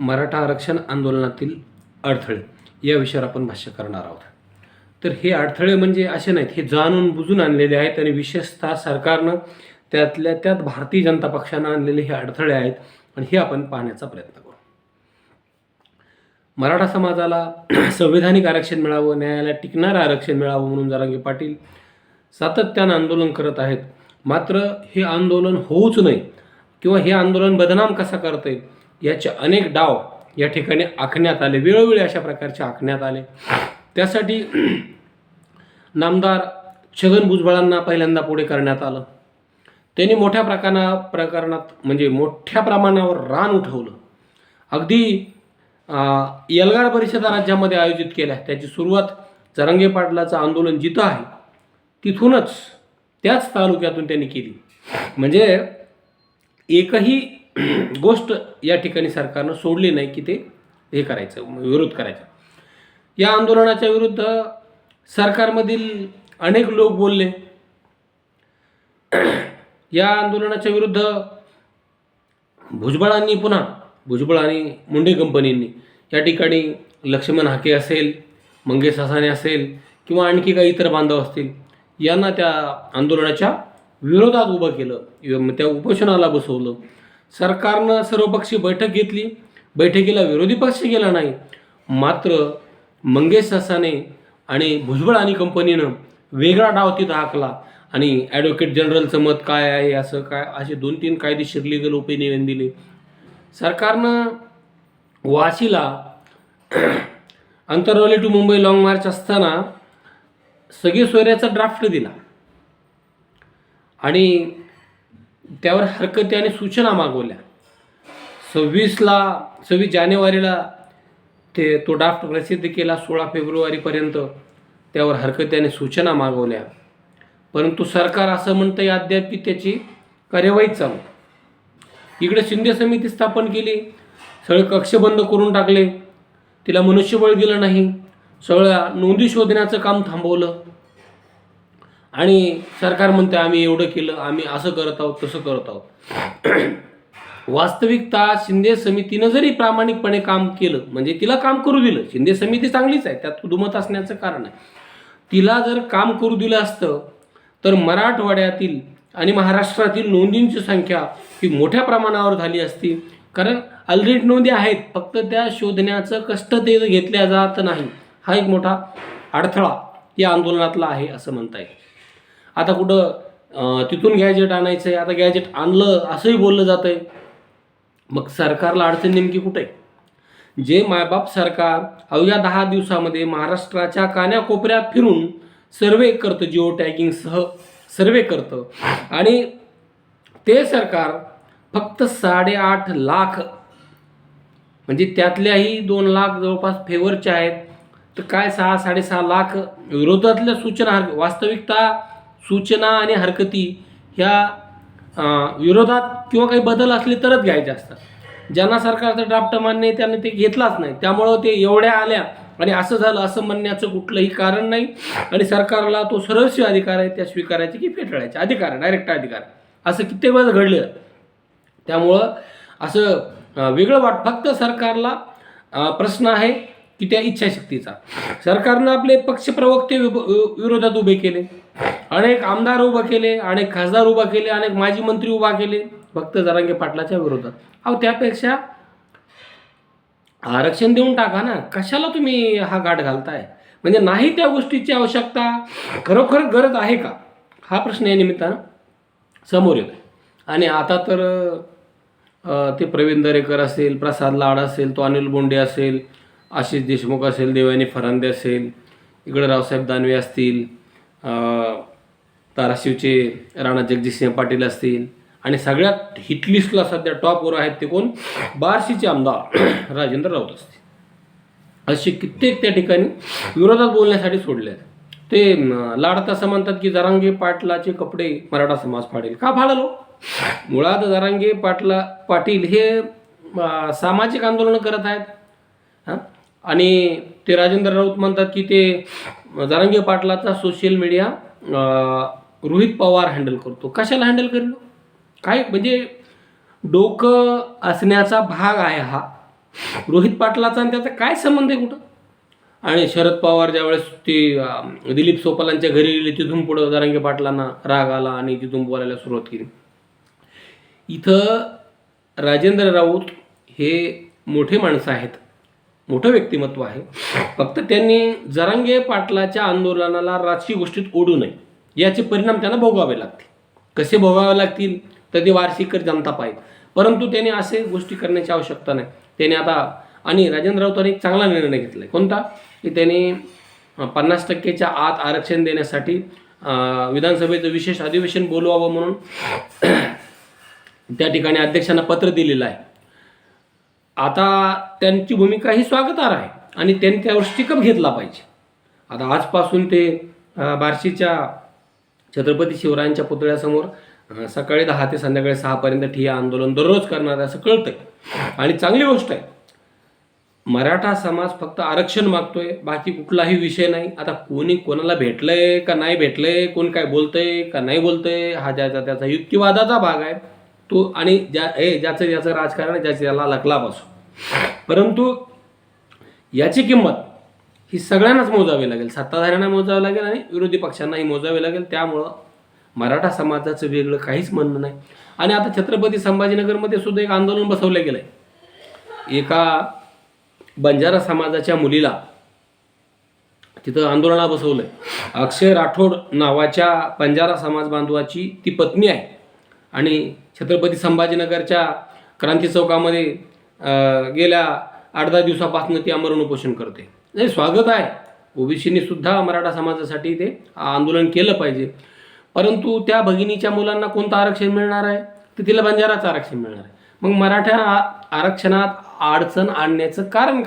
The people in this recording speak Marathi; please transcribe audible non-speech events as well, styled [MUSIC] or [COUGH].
मराठा आरक्षण आंदोलनातील अडथळे या विषयावर आपण भाष्य करणार आहोत. तर हे अडथळे म्हणजे असे नाहीत हे जाणून बुजून आणलेले आहेत आणि विशेषतः सरकारनं त्यातल्या त्यात भारतीय जनता पक्षानं आणलेले हे अडथळे आहेत आणि हे आपण पाहण्याचा प्रयत्न करू. मराठा समाजाला [CLEARS THROAT] संविधानिक आरक्षण मिळावं न्यायालयात टिकणारं आरक्षण मिळावं म्हणून जरांगे पाटील सातत्यानं आंदोलन करत आहेत. मात्र हे आंदोलन होऊच नये किंवा हे आंदोलन बदनाम कसा करता येईल याचे अनेक डाव या ठिकाणी आखण्यात आले वेळोवेळी अशा प्रकारचे आखण्यात आले. त्यासाठी नामदार छगन भुजबळांना पहिल्यांदा पुढे करण्यात आलं. त्यांनी मोठ्या प्रकारा प्रकरणात म्हणजे मोठ्या प्रमाणावर रान उठवलं. अगदी यलगार परिषद परिषदा राज्यामध्ये आयोजित केल्या. त्याची सुरुवात जरांगे पाटलाचं आंदोलन जिथं आहे तिथूनच त्याच तालुक्यातून त्यांनी केली. म्हणजे एकही [CLEARS THROAT] गोष्ट या ठिकाणी सरकारनं सोडली नाही की ते हे करायचं विरोध करायचा. या आंदोलनाच्या विरुद्ध सरकारमधील अनेक लोक बोलले. [CLEARS THROAT] या आंदोलनाच्या विरुद्ध भुजबळांनी पुन्हा भुजबळ आणि मुंडे कंपनींनी या ठिकाणी लक्ष्मण हाके असेल मंगेश हसाने असेल किंवा आणखी काही इतर बांधव असतील यांना त्या आंदोलनाच्या विरोधात उभं केलं. त्या उपोषणाला बसवलं. सरकारनं सर्वपक्षीय बैठक घेतली. बैठकीला विरोधी पक्ष गेला नाही. मात्र मंगेश ससाने आणि भुजबळ आणि कंपनीनं वेगळा डाव तिथं हाकला. आणि ॲडव्होकेट जनरलचं मत काय आहे असं काय असे दोन तीन कायदेशीर लिगल ओपिनियन दिले. सरकारनं वाशीला Antarwali two Mumbai long march असताना सगळे सोयऱ्याचा ड्राफ्ट दिला. आणि त्यावर हरकती आणि सूचना मागवल्या. सव्वीसला सव्वीस जानेवारीला ते तो ड्राफ्ट प्रसिद्ध केला सोळा फेब्रुवारीपर्यंत. त्यावर हरकती आणि सूचना मागवल्या. परंतु सरकार असं म्हणतं आहे अद्याप की त्याची कार्यवाही चालू. इकडे शिंदे समिती स्थापन केली. सगळे कक्ष बंद करून टाकले. तिला मनुष्यबळ दिलं नाही. सगळ्या नोंदी शोधण्याचं काम थांबवलं. आणि सरकार म्हणते आम्ही एवढं केलं आम्ही असं करत आहोत तसं करत आहोत. [CLEARS THROAT] वास्तविकता शिंदे समितीनं जरी प्रामाणिकपणे काम केलं म्हणजे तिला काम करू दिलं शिंदे समिती चांगलीच आहे त्यात दुमत असण्याचं कारण आहे. तिला जर काम करू दिलं असतं तर मराठवाड्यातील आणि महाराष्ट्रातील नोंदींची संख्या ही मोठ्या प्रमाणावर झाली असती. कारण ऑलरेडी नोंदी आहेत फक्त त्या शोधण्याचं कष्ट ते घेतल्या जात नाही. हा एक मोठा अडथळा या आंदोलनातला आहे असं म्हणता येईल. आता कुठं तिथून गॅजेट आणायचं आहे आता गॅजेट आणलं असंही बोललं जातं आहे मग सरकारला अडचण नेमकी कुठे? जे मायबाप सरकार अवघ्या दहा दिवसामध्ये महाराष्ट्राच्या कान्याकोपऱ्यात फिरून सर्वे करतं जिओ टॅगिंगसह सर्वे करतं. आणि ते सरकार फक्त साडेआठ लाख म्हणजे त्यातल्याही दोन लाख जवळपास फेवरचे आहेत. तर काय सहा साडेसहा लाख विरोधातल्या सूचना वास्तविकता सूचना आणि हरकती ह्या विरोधात किंवा काही बदल असले तरच घ्यायचे असतात. ज्यांना सरकारचं ड्राफ्ट मान्य आहे त्यांनी ते घेतलाच नाही. त्यामुळं ते एवढ्या आल्या आणि असं झालं असं म्हणण्याचं कुठलंही कारण नाही. आणि सरकारला तो सरळशी अधिकार आहे त्या स्वीकारायचे की फेटाळायचे. अधिकार आहे डायरेक्ट अधिकार असं कित्येक वेळेस घडलं. त्यामुळं असं वेगळं वाट फक्त सरकारला प्रश्न आहे की त्या इच्छाशक्तीचा. सरकारनं आपले पक्षप्रवक्ते विभ- विरोधात उभे केले. अनेक आमदार उभा केले अनेक खासदार उभा केले अनेक माजी मंत्री उभा केले. भक्त जरांगे पाटलाच्या विरोधात. अहो त्यापेक्षा आरक्षण देऊन टाका ना. कशाला तुम्ही हा गाठ घालताय? म्हणजे नाही त्या गोष्टीची आवश्यकता खरोखर गरज आहे का? हा प्रश्न या निमित्तानं समोर येतो आणि आता तर ते प्रवीण दरेकर असेल प्रसाद लाड असेल तो अनिल बोंडे असेल आशिष देशमुख असेल देवानी फरांदे असेल इकडे रावसाहेब दानवे असतील धाराशिवचे राणा जगजितसिंह पाटील असतील आणि सगळ्यात हिटलिस्टला सध्या टॉपवर आहेत ते कोण? बार्शीचे आमदार राजेंद्र राऊत असतील. असे कित्येक त्या ठिकाणी विरोधात बोलण्यासाठी सोडले आहेत ते लाडता असं म्हणतात की जरांगे पाटलाचे कपडे मराठा समाज फाडेल. का फाडलो? मुळात जरांगे पाटला पाटील हे सामाजिक आंदोलनं करत आहेत. हां? आणि ते राजेंद्र राऊत म्हणतात की ते Jarange पाटलाचा social media Rohit Pawar handle करतो. कशाला हँडल करेल? काय? म्हणजे डोकं असण्याचा भाग आहे हा. रोहित पाटलाचा आणि त्याचा काय संबंध आहे कुठं? आणि शरद पवार ज्यावेळेस ते दिलीप सोपालांच्या घरी गेले तिथून पुढं जरांगे पाटलांना राग आला आणि तिथून बोलायला सुरुवात केली. इथं राजेंद्र राऊत हे मोठे माणसं आहेत. मोठं व्यक्तिमत्व आहे. फक्त त्यांनी जरांगे पाटलाच्या आंदोलनाला राजकीय गोष्टीत ओढू नये. याचे परिणाम त्यांना भोगावे लागतील. कसे भोगावे लागतील? तर ते वार्षिक जनता पाहिजे. परंतु त्याने असे गोष्टी करण्याची आवश्यकता नाही. त्याने आता आणि राजेंद्र राऊतांनी एक चांगला निर्णय घेतला आहे कोणता? की त्याने पन्नास टक्केच्या आत आरक्षण देण्यासाठी विधानसभेचं विशेष अधिवेशन बोलवावं म्हणून त्या ठिकाणी अध्यक्षांना पत्र दिलेलं आहे. आता त्यांची भूमिका ही स्वागतार आहे आणि त्यांनी त्यावर स्टिकअप घेतला पाहिजे. आता आजपासून ते बार्शीच्या छत्रपती शिवरायांच्या पुतळ्यासमोर सकाळी दहा ते संध्याकाळी सहापर्यंत ठिय्या आंदोलन दररोज करणार असं कळतंय. आणि चांगली गोष्ट आहे. मराठा समाज फक्त आरक्षण मागतोय बाकी कुठलाही विषय नाही. आता कोणी कोणाला भेटलंय का नाही भेटलंय कोण काय बोलतंय का नाही बोलतंय हा ज्याचा त्याचा युक्तिवादाचा भाग आहे. तो आणि ज्या हे ज्याचं ज्याचं राजकारण आहे, ज्याचं त्याला लकला बसू परंतु याची किंमत ही सगळ्यांनाच मोजावी लागेल. सत्ताधाऱ्यांना मोजावी लागेल आणि विरोधी पक्षांनाही मोजावी लागेल. त्यामुळं मराठा समाजाचं वेगळं काहीच म्हणणं नाही. आणि आता छत्रपती संभाजीनगरमध्ये सुद्धा एक आंदोलन बसवलं गेलं आहे एका बंजारा समाजाच्या मुलीला तिथं आंदोलना आहे अक्षय राठोड नावाच्या बंजारा समाज बांधवाची ती पत्नी आहे. आणि छत्रपती संभाजीनगरच्या क्रांती चौकामध्ये गेल्या आठ दहा दिवसापासून ती आमरण उपोषण करते. नाही स्वागत आहे. ओबीसीनी सुद्धा मराठा समाजासाठी ते आंदोलन केलं पाहिजे. परंतु त्या भगिनीच्या मुलांना कोणतं आरक्षण मिळणार आहे? तर तिला बंजाराचं आरक्षण मिळणार आहे. मग मराठा आरक्षणात अडचण आणण्याचं कारण